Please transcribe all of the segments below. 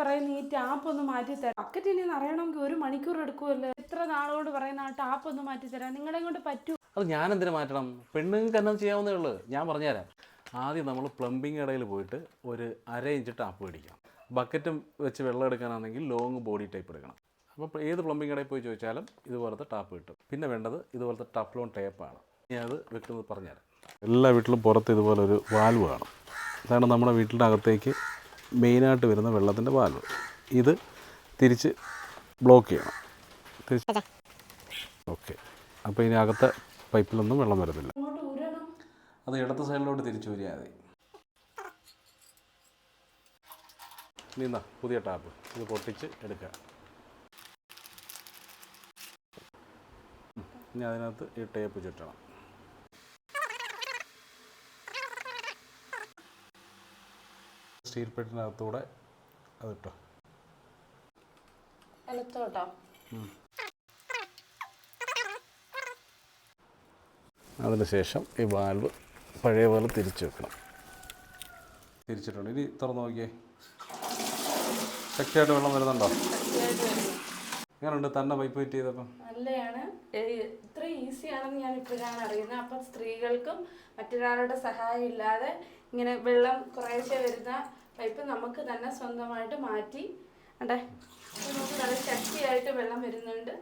പറയുന്ന ഈ ടാപ്പ് ഒന്ന് മാറ്റി തരാം. ബക്കറ്റ് ഇനി അറിയണമെങ്കിൽ ഒരു മണിക്കൂർ എടുക്കുമല്ലോ. എത്ര നാളോട് പറയുന്ന ആ ടാപ്പ് ഒന്ന് മാറ്റി തരാം. നിങ്ങളെ കൊണ്ട് പറ്റൂ. അത് ഞാൻ എന്തിനു മാറ്റണം? പെണ്ണുങ്ങൾക്ക് എന്നാ ചെയ്യാവുന്നേ ഉള്ളൂ. ഞാൻ പറഞ്ഞുതരാം. ആദ്യം നമ്മൾ പ്ലംബിംഗ് കടയിൽ പോയിട്ട് ഒരു അര ഇഞ്ച് ടാപ്പ് മേടിക്കാം. ബക്കറ്റും വെച്ച് വെള്ളം എടുക്കാനാണെങ്കിൽ ലോങ് ബോഡി ടൈപ്പ് എടുക്കണം. അപ്പോൾ ഏത് പ്ലംബിംഗ് കടയിൽ പോയി ചോദിച്ചാലും ഇതുപോലത്തെ ടാപ്പ് കിട്ടും. പിന്നെ വേണ്ടത് ഇതുപോലത്തെ ടഫ്ലോൺ ടേപ്പാണ് ഞാൻ അത് വെക്കുന്നത് പറഞ്ഞുതരാം. എല്ലാ വീട്ടിലും പുറത്ത് ഇതുപോലൊരു വാൽവ് കാണും. അതാണ് നമ്മുടെ വീട്ടിന്റെ അകത്തേക്ക് മെയിനായിട്ട് വരുന്ന വെള്ളത്തിന്റെ വാൽവ് ഇത് തിരിച്ച് ബ്ലോക്ക് ചെയ്യണം. തിരിച്ച് ഓക്കെ അപ്പോൾ ഇനി അകത്തെ പൈപ്പിലൊന്നും വെള്ളം വരുന്നില്ല അങ്ങോട്ട് ഊരണം. അത് ഇടത്ത് സൈഡിലോട്ട് തിരിച്ചു വരിക മതി. നീന്താ പുതിയ ടാപ്പ്. ഇത് പൊട്ടിച്ച് എടുക്കുക ഇനി അതിനകത്ത് ഈ ടേപ്പ് ചുറ്റണം. സ്റ്റീൽ പെട്ടിനകത്തൂടെ അതിട്ടോ. എളുത്തോട്ടോ. അതിനുശേഷം ഈ വാൽവ് പഴയ പോലെ തിരിച്ചു വെക്കണം. തിരിച്ചിട്ടുണ്ട്. ഇനി തുറന്നു നോക്കിയേ. ശക്തിയായിട്ട് വെള്ളം വരുന്നുണ്ടോ? എങ്ങനെയുണ്ട് തന്നെ പൈപ്പ് ഫിറ്റ് ചെയ്തപ്പം? നല്ലതാണ് ഇത്ര ഈസി ആണെന്ന് ഞാൻ ഇപ്പോഴാണ് അറിയുന്നത്. അപ്പം സ്ത്രീകൾക്കും മറ്റൊരാളുടെ സഹായം ഇല്ലാതെ ഇങ്ങനെ വെള്ളം കുറേശ്ശെ വരുന്ന പൈപ്പ് നമുക്ക് തന്നെ സ്വന്തമായിട്ട് മാറ്റി അണ്ടേ? നമുക്ക് നല്ല ശക്തിയായിട്ട് വെള്ളം വരുന്നുണ്ട്.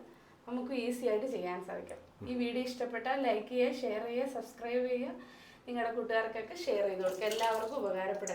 നമുക്ക് ഈസി ആയിട്ട് ചെയ്യാൻ സാധിക്കും. ഈ വീഡിയോ ഇഷ്ടപ്പെട്ടാൽ ലൈക്ക് ചെയ്യുക ഷെയർ ചെയ്യുക സബ്സ്ക്രൈബ് ചെയ്യുക. നിങ്ങളുടെ കൂട്ടുകാർക്കൊക്കെ ഷെയർ ചെയ്ത് കൊടുക്കുക. എല്ലാവർക്കും ഉപകാരപ്പെടും.